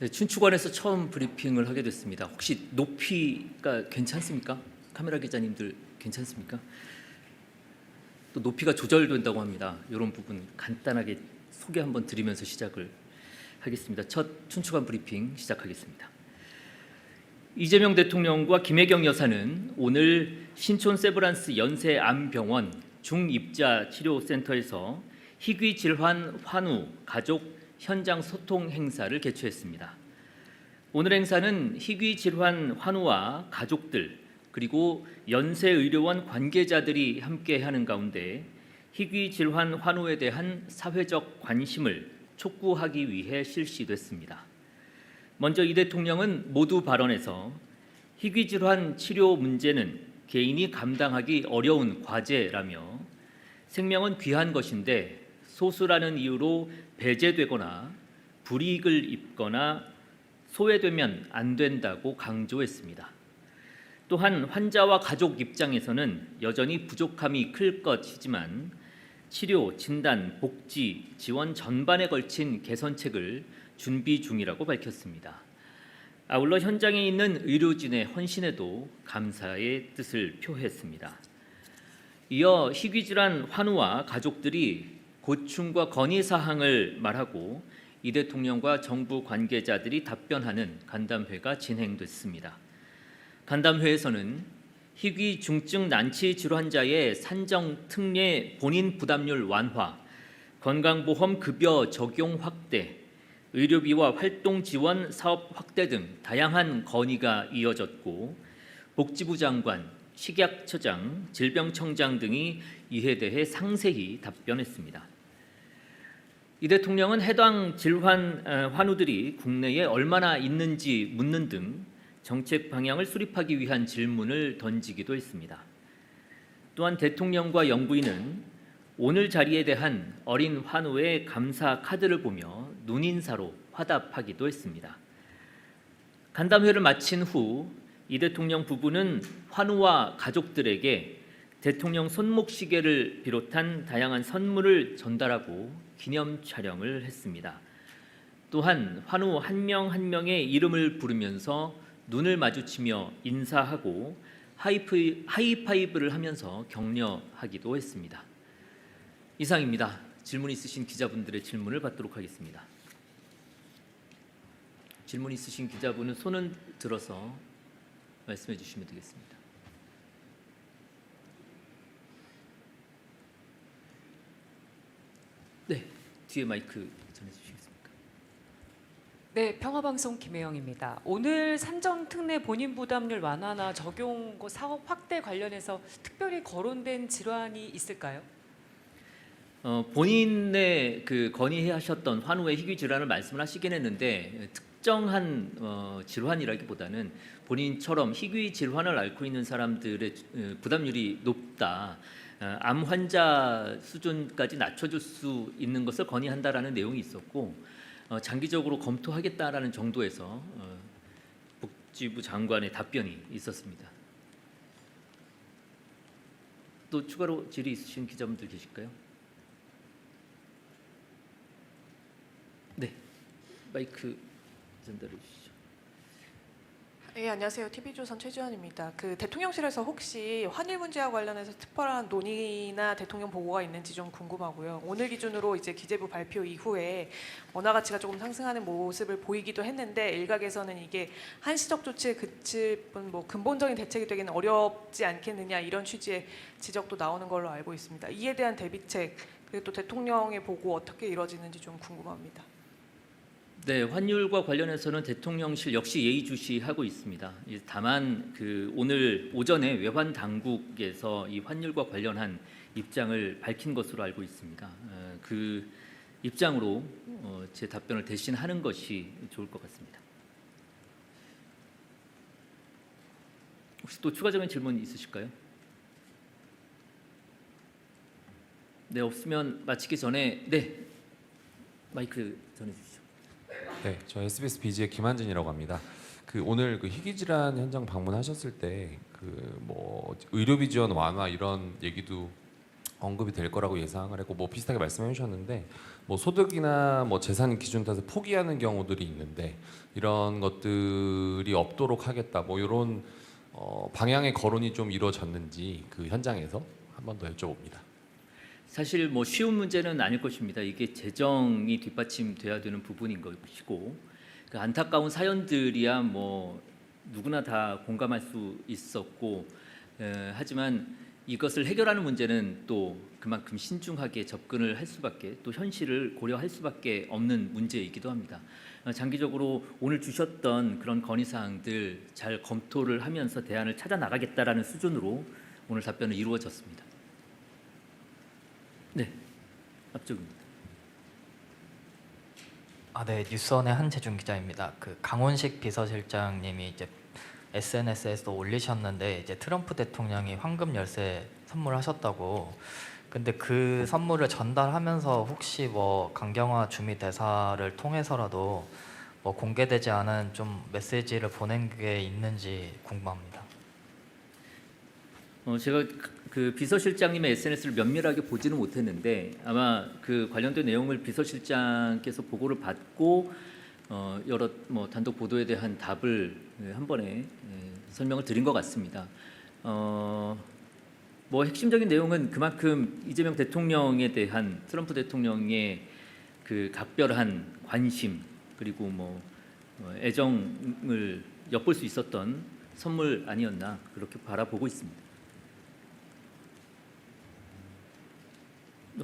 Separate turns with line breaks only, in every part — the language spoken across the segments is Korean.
네, 춘추관에서 처음 브리핑을 하게 됐습니다. 혹시 높이가 괜찮습니까? 카메라 기자님들 괜찮습니까? 또 높이가 조절된다고 합니다. 이런 부분 간단하게 소개 한번 드리면서 시작을 하겠습니다. 첫 춘추관 브리핑 시작하겠습니다. 이재명 대통령과 김혜경 여사는 오늘 신촌 세브란스 연세암병원 중입자 치료센터에서 희귀 질환 환우 가족 현장 소통 행사를 개최했습니다. 오늘 행사는 희귀 질환 환우와 가족들 그리고 연세 의료원 관계자들이 함께 하는 가운데 희귀 질환 환우에 대한 사회적 관심을 촉구하기 위해 실시됐습니다. 먼저 이 대통령은 모두 발언에서 희귀 질환 치료 문제는 개인이 감당하기 어려운 과제라며 생명은 귀한 것인데 소수라는 이유로 배제되거나 불이익을 입거나 소외되면 안 된다고 강조했습니다. 또한 환자와 가족 입장에서는 여전히 부족함이 클 것이지만 치료, 진단, 복지, 지원 전반에 걸친 개선책을 준비 중이라고 밝혔습니다. 아울러 현장에 있는 의료진의 헌신에도 감사의 뜻을 표했습니다. 이어 희귀질환 환우와 가족들이 고충과 건의 사항을 말하고 이 대통령과 정부 관계자들이 답변하는 간담회가 진행됐습니다. 간담회에서는 희귀 중증 난치 질환자의 산정 특례 본인 부담률 완화, 건강보험 급여 적용 확대, 의료비와 활동 지원 사업 확대 등 다양한 건의가 이어졌고 복지부 장관, 식약처장, 질병청장 등이 이에 대해 상세히 답변했습니다. 이 대통령은 해당 질환 어, 환우들이 국내에 얼마나 있는지 묻는 등 정책 방향을 수립하기 위한 질문을 던지기도 했습니다. 또한 대통령과 영부인은 오늘 자리에 대한 어린 환우의 감사 카드를 보며 눈인사로 화답하기도 했습니다. 간담회를 마친 후 이 대통령 부부는 환우와 가족들에게 대통령 손목시계를 비롯한 다양한 선물을 전달하고 기념 촬영을 했습니다. 또한 환우 한 명 한 명의 이름을 부르면서 눈을 마주치며 인사하고 하이프, 하이파이브를 하면서 격려하기도 했습니다. 이상입니다. 질문 있으신 기자분들의 질문을 받도록 하겠습니다. 질문 있으신 기자분은 손을 들어서 말씀해 주시면 되겠습니다. 네, 뒤에 마이크 전해 주시겠습니까?
네, 평화방송 김혜영입니다. 오늘 산정 특례 본인 부담률 완화나 적용 그 사업 확대 관련해서 특별히 거론된 질환이 있을까요?
어, 본인의 그 건의하셨던 환우의 희귀 질환을 말씀을 하시긴 했는데 특 정한 어, 질환이라기보다는 본인처럼 희귀 질환을 앓고 있는 사람들의 어, 부담률이 높다. 어, 암 환자 수준까지 낮춰줄 수 있는 것을 건의한다라는 내용이 있었고 어, 장기적으로 검토하겠다라는 정도에서 어, 복지부 장관의 답변이 있었습니다. 또 추가로 질의 있으신 기자분들 계실까요? 네, 마이크 전달해 주시죠.
예, 안녕하세요. TV조선 최지원입니다. 그 대통령실에서 혹시 환일 문제와 관련해서 특별한 논의나 대통령 보고가 있는지 좀 궁금하고요. 오늘 기준으로 이제 기재부 발표 이후에 원화 가치가 조금 상승하는 모습을 보이기도 했는데 일각에서는 이게 한시적 조치에 그칠 뿐뭐 근본적인 대책이 되기는 어렵지 않겠느냐 이런 취지의 지적도 나오는 걸로 알고 있습니다. 이에 대한 대비책 그리고 또 대통령의 보고 어떻게 이루어지는지 좀 궁금합니다.
네, 환율과 관련해서는 대통령실 역시 예의주시하고 있습니다. 이- 다만 그 오늘 오전에 외환 당국에서 이 환율과 관련한 입장을 밝힌 것으로 알고 있습니다. 어, 그 입장으로 어, 제 답변을 대신하는 것이 좋을 것 같습니다. 혹시 또 추가적인 질문 있으실까요? 네, 없으면 마치기 전에 네 마이크 전해주시죠.
네, 저 SBS 비지의 김한진이라고 합니다. 그 오늘 그 희귀 질환 현장 방문하셨을 때 그 뭐 의료비 지원 완화 이런 얘기도 언급이 될 거라고 예상을 했고 뭐 비슷하게 말씀해 주셨는데 뭐 소득이나 뭐 재산 기준 따서 포기하는 경우들이 있는데 이런 것들이 없도록 하겠다 뭐 이런 어, 방향의 거론이 좀 이루어졌는지 그 현장에서 한 번 더 여쭤봅니다.
사실 뭐 쉬운 문제는 아닐 것입니다. 이게 재정이 뒷받침돼야 되는 부분인 것이고 그 안타까운 사연들이야 뭐 누구나 다 공감할 수 있었고 에, 하지만 이것을 해결하는 문제는 또 그만큼 신중하게 접근을 할 수밖에 또 현실을 고려할 수밖에 없는 문제이기도 합니다. 어, 장기적으로 오늘 주셨던 그런 건의 사항들 잘 검토를 하면서 대안을 찾아 나가겠다라는 수준으로 오늘 답변은 이루어졌습니다. 네, 앞쪽입니다.
아, 네, 뉴스원의 한재준 기자입니다. 그 강훈식 비서실장님이 이제 SNS에서 올리셨는데 이제 트럼프 대통령이 황금 열쇠 선물하셨다고. 근데 그 선물을 전달하면서 혹시 뭐 강경화 주미 대사를 통해서라도 뭐 공개되지 않은 좀 메시지를 보낸 게 있는지 궁금합니다.
어, 제가 그- 그 비서실장님의 SNS를 면밀하게 보지는 못했는데 아마 그 관련된 내용을 비서실장께서 보고를 받고 어, 여러 뭐 단독 보도에 대한 답을 예, 한 번에 예, 설명을 드린 것 같습니다. 어, 뭐 핵심적인 내용은 그만큼 이재명 대통령에 대한 트럼프 대통령의 그 각별한 관심 그리고 뭐 어, 애정을 엿볼 수 있었던 선물 아니었나 그렇게 바라보고 있습니다.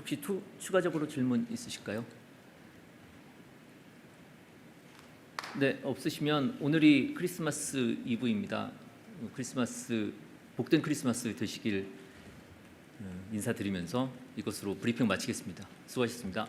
혹시 투, 추가적으로 질문 있으실까요? 네, 없으시면 오늘이 크리스마스 이브입니다. 어, 크리스마스 복된 크리스마스 되시길 어, 인사드리면서 이것으로 브리핑 마치겠습니다. 수고하셨습니다.